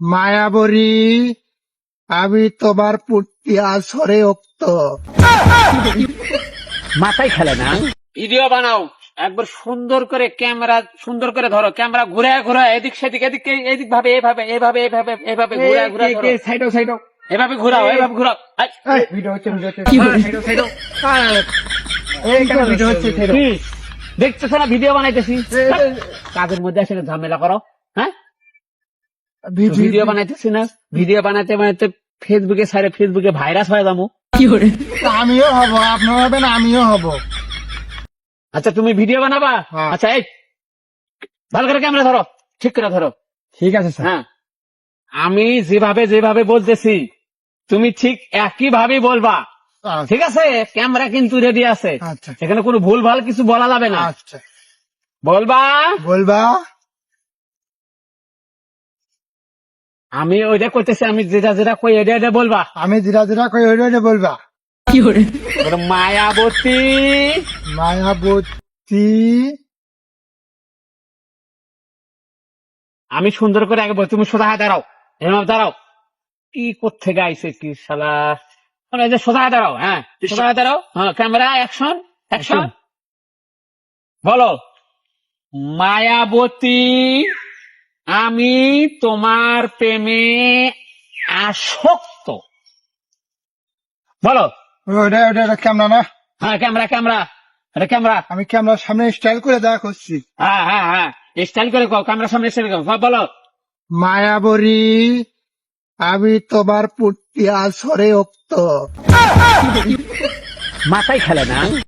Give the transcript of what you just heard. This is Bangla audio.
মায়াবরী আমি তোমার পুটি আসরে উক্ত মাথায় খেলে না? ভিডিও বানাও। একবার সুন্দর করে ক্যামেরা সুন্দর করে ধরো। ক্যামেরা ঘুরে ঘুরে এদিক সেদিক এদিক এদিক ভাবে এভাবে এভাবে এভাবে এভাবে ঘুরে ঘুরে। সাইডো সাইডো। এভাবে ঘুরাও এভাবে ঘুরাও। ভিডিও হচ্ছে ভিডিও হচ্ছে। কি করে সাইডো সাইডো। এই কেন ভিডিও হচ্ছে সাইডো? দেখতেছ না ভিডিও বানাইতেছি? কাজের মধ্যে আসলে ঝামেলা করো। হ্যাঁ ভিডিও বানাইতেছি না ভিডিও বানাইতে বানাইতে ফেসবুকে সারে ফেসবুকে ভাইরাস হয়ে যাব। আমিও হব আপনার হবেন আমিও হব। আচ্ছা তুমি ভিডিও বানাবা? হ্যাঁ। আচ্ছা এই ভালো করে ক্যামেরা ধরো ঠিক করে ধরো। ঠিক আছে স্যার। হ্যাঁ আমি যেভাবে যেভাবে বলতেছি তুমি ঠিক একই ভাবে বলবা ঠিক আছে ক্যামেরা কিন্তু রেডি আছে। আচ্ছা। এখানে কোনো ভুল ভালো কিছু বলা যাবে না। আচ্ছা। বলবা? বলবা? আমি ওইটা করতেছি আমি যেটা যেটা কই এটা এটা বলবা। আমি ধীরা ধীরা কই ওই ওই বলবা। বলো, মায়াবতী। মায়াবতী। আমি সুন্দর করে আগে তুমি সোজা হাতে দাঁড়াও এরকম দাঁড়াও। কি করতে গাইছে কি শালা? মানে যে সোজা হাতে দাঁড়াও হ্যাঁ সোজা হাতে দাঁড়াও। হ্যাঁ ক্যামেরা অ্যাকশন। অ্যাকশন। বলো মায়াবতী। আমি তোমার প্রেমে আসক্ত। বলো। ওটা ওটা ওটা ক্যামেরা না? হ্যাঁ ক্যামেরা ক্যামেরা। এটা ক্যামেরা। আমি ক্যামেরার সামনে স্টাইল করে দেখা করছি। হ্যাঁ হ্যাঁ হ্যাঁ। স্টাইল করে কও ক্যামেরার সামনে স্টাইল করো হ্যাঁ, বলো। মায়াবরী আমি তোমার পুটি আসরে উক্ত। মাথায় খেলে না।